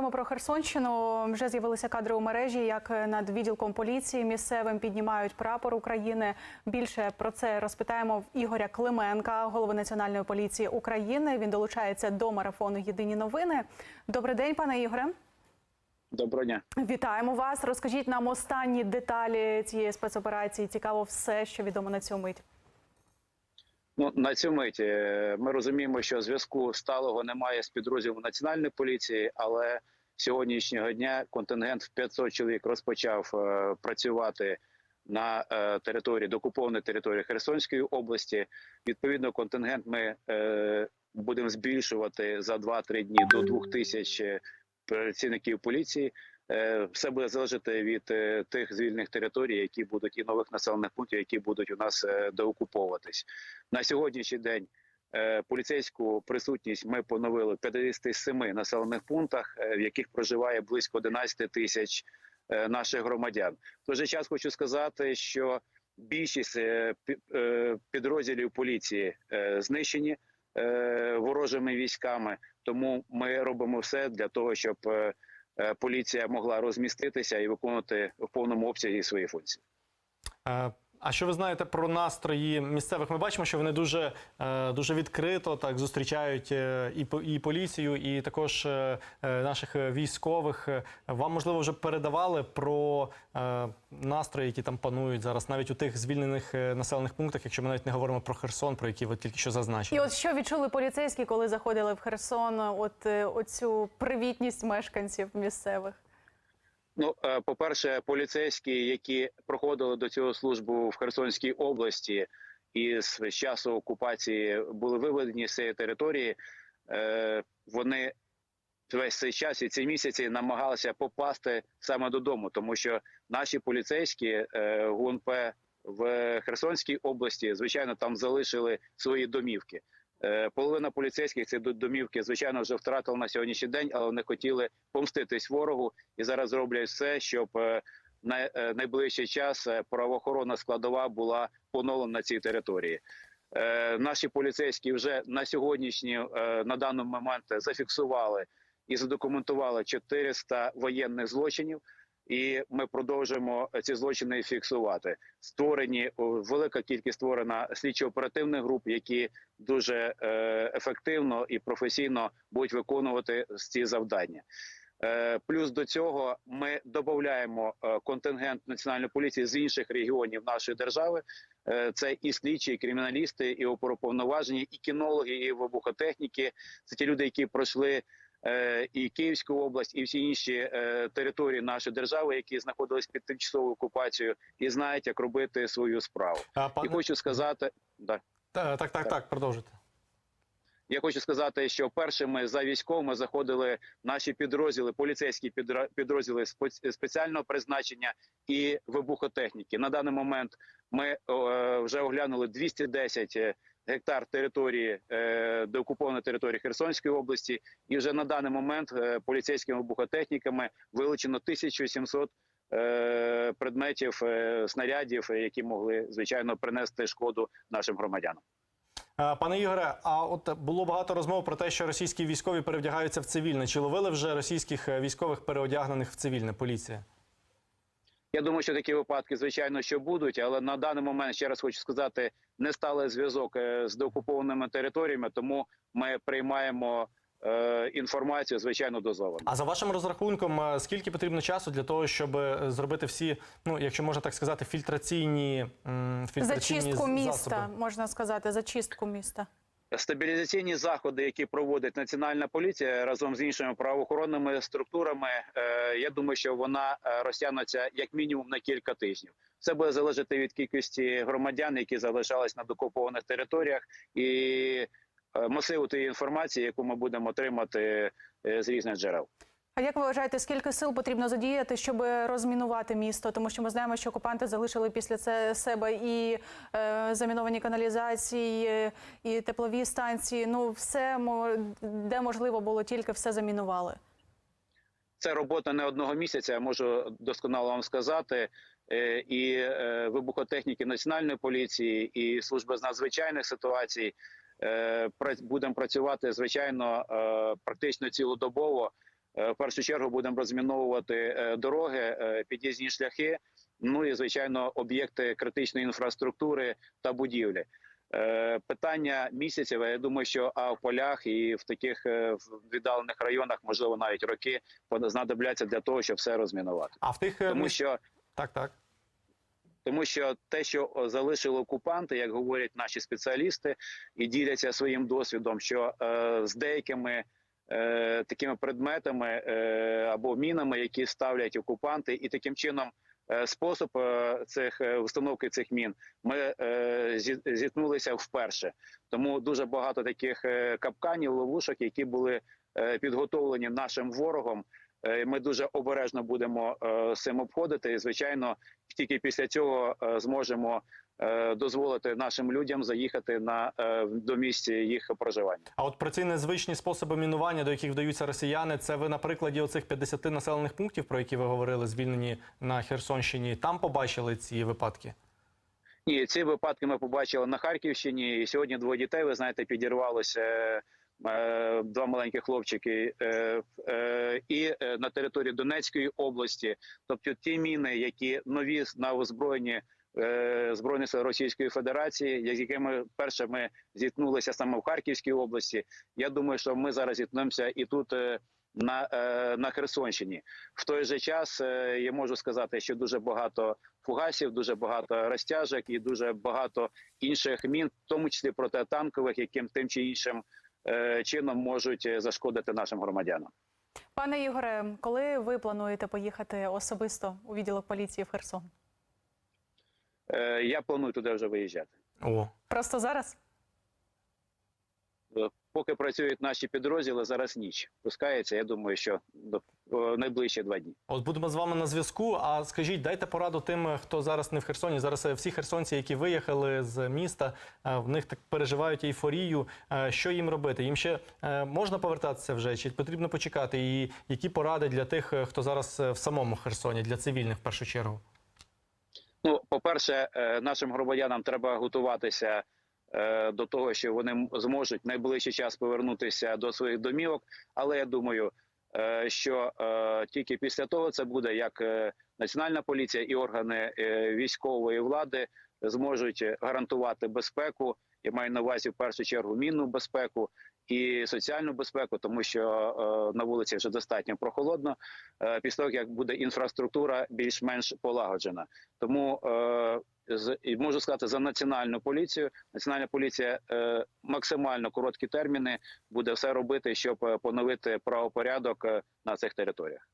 Говоримо про Херсонщину. Вже з'явилися кадри у мережі, як над відділком поліції місцевим піднімають прапор України. Більше про це розпитаємо в Ігоря Клименка, голови національної поліції України. Він долучається до марафону Єдині новини. Добрий день, пане Ігоре. Доброго дня. Вітаємо вас. Розкажіть нам останні деталі цієї спецоперації. Цікаво все, що відомо на цю мить. Ну на цю мить е, ми розуміємо, що зв'язку сталого немає з підрозділом національної поліції, але сьогоднішнього дня контингент в 500 чоловік розпочав е, працювати на е, території докупованої території Херсонської області. Відповідно, контингент ми будемо збільшувати за 2-3 дні до 2000 працівників поліції. Е, Все буде залежати від е, тих звільних територій, які будуть і нових населених пунктів, які будуть у нас е, деокуповуватись на сьогоднішній день. Поліцейську присутність ми поновили в 57 населених пунктах, в яких проживає близько 11 тисяч наших громадян. В той же час хочу сказати, що більшість пі- підрозділів поліції знищені ворожими військами. Тому ми робимо все для того, щоб поліція могла розміститися і виконувати в повному обсязі свої функції. А що ви знаєте про настрої місцевих? Ми бачимо, що вони дуже, е, дуже відкрито так зустрічають е, і і поліцію, і також е, наших військових. Вам можливо вже передавали про настрої, які там панують зараз, навіть у тих звільнених населених пунктах, якщо ми навіть не говоримо про Херсон, про які ви тільки що І зазначили. от що відчули поліцейські, коли заходили в Херсон? От оцю привітність мешканців місцевих. Ну, е, по-перше, поліцейські, які проходили до цього службу в Херсонській області і з часу окупації були виведені з цієї території, е, вони весь цей час і ці місяці намагалися попасти саме додому, тому що наші поліцейські е, ГУНП в Херсонській області, звичайно, там залишили свої домівки. Е, Половина поліцейських ці домівки, звичайно, вже втратили на сьогоднішній день, але вони хотіли помститись ворогу і зараз роблять все, щоб е, на е, найближчий час правоохоронна складова була поновлена на цій території. Наші поліцейські вже на сьогоднішній на даний момент зафіксували і задокументували 400 воєнних злочинів. І ми продовжуємо ці злочини фіксувати. Створені велика кількість створена слідчо-оперативних груп, які дуже е, ефективно і професійно будуть виконувати ці завдання. Е, Плюс до цього ми додаємо е, контингент національної поліції з інших регіонів нашої держави. Е, Це і слідчі, і криміналісти, і оперуповноважені, і кінологи, і вибухотехніки. Це ті люди, які пройшли е, і Київську область, і всі інші е, території нашої держави, які знаходились під тимчасовою окупацією, і знають, як робити свою справу. А, І хочу сказати, да. Та- Так, так, так, продовжуйте. Я хочу сказати, що першими за військовими заходили наші підрозділи, поліцейські підрозділи спеціального призначення і вибухотехніки. На даний момент ми е, вже оглянули 210 гектар території е, деокупованої території Херсонської області, і вже на даний момент е, поліцейськими вибухотехніками вилучено 1700 е, предметів снарядів, які могли звичайно принести шкоду нашим громадянам. Пане Ігоре, а от було багато розмов про те, що російські військові перевдягаються в цивільне. Чи ловили вже російських військових переодягнених в цивільне поліція? Я думаю, що такі випадки, звичайно, що будуть, але на даний момент ще раз хочу сказати, не стали зв'язок е, з деокупованими територіями, тому ми приймаємо е, інформацію, звичайно, дозовано. А за вашим розрахунком, е, скільки потрібно часу для того, щоб зробити всі, ну якщо можна так сказати, фільтраційні, фільтраційні Зачистку міста, засоби? можна сказати, зачистку міста. Стабілізаційні заходи, які проводить національна поліція разом з іншими правоохоронними структурами, е, я думаю, що вона е, розтягнеться як мінімум на кілька тижнів. Це буде залежати від кількості громадян, які залишались на докупованих територіях, і е, масиву тієї інформації, яку ми будемо отримати з різних джерел. А як ви вважаєте, скільки сил потрібно задіяти, щоб розмінувати місто? Тому що ми знаємо, що окупанти залишили після це себе і е, заміновані каналізації, і теплові станції. Ну, все де можливо було, тільки все замінували. Це робота не одного місяця. Я можу досконало вам сказати. Е, І е, вибухотехніки національної поліції, і служби з надзвичайних ситуацій е, будемо працювати звичайно практично цілодобово. Е, В першу чергу будемо розміновувати е, дороги, е, під'їзні шляхи. Ну і звичайно, об'єкти критичної інфраструктури та будівлі. Питання місяців. Я думаю, що а в полях і в таких віддалених районах, можливо, навіть роки знадобляться для того, щоб все розмінувати. А в тих Тому що так, так. тому що те, що залишили окупанти, як говорять наші спеціалісти, і діляться своїм досвідом, що е, з деякими е, такими предметами е, або мінами, які ставлять окупанти, і таким чином е, спосіб цих установки цих мін, ми е, зі- зіткнулися вперше. Тому дуже багато таких капканів, ловушок, які були підготовлені нашим ворогом. Ми дуже обережно будемо цим обходити. І звичайно, тільки після цього зможемо дозволити нашим людям заїхати на е, до місця їх проживання. А от про ці незвичні способи мінування, до яких вдаються росіяни, це ви на прикладі оцих 50 населених пунктів, про які ви говорили, звільнені на Херсонщині. Там побачили ці випадки. Ні, ці випадки ми побачили на Харківщині. І сьогодні двоє дітей, ви знаєте, підірвалося. е, е, Два маленькі хлопчики е, е, і е, на території Донецької області, тобто ті міни, які нові на озброєнні е, збройних сил Російської Федерації, з якими перше ми зіткнулися саме в Харківській області. Я думаю, що ми зараз зіткнемося і тут е, на, е, на Херсонщині. В той же час е, я можу сказати, що дуже багато фугасів, дуже багато розтяжок і дуже багато інших мін, в тому числі протитанкових, яким тим чи іншим е, чином можуть е, зашкодити нашим громадянам. Пане Ігоре, коли ви плануєте поїхати особисто у відділок поліції в Херсон? Е, Я планую туди вже виїжджати. О, Просто зараз? Е, Поки працюють наші підрозділи, зараз ніч пускається. Я думаю, що до найближчі два дні. от будемо з вами на зв'язку. А скажіть, дайте пораду тим, хто зараз не в Херсоні. Зараз е, всі херсонці, які виїхали з міста, в них так переживають ейфорію. Що їм робити? Їм ще можна повертатися вже, чи потрібно почекати? І які поради для тих, хто зараз в самому Херсоні, для цивільних в першу чергу? Ну, по-перше, е, нашим громадянам треба готуватися е, до того, що вони зможуть найближчий час повернутися до своїх домівок. Але я думаю, е, що тільки після того це буде як національна поліція і органи військової влади зможуть гарантувати безпеку. Я маю на увазі в першу чергу мінну безпеку і соціальну безпеку, тому що е, на вулиці вже достатньо прохолодно. Е, після того як буде інфраструктура більш-менш полагоджена. Тому е, і можу сказати за національну поліцію. Національна поліція е, максимально короткі терміни буде все робити, щоб поновити правопорядок на цих територіях.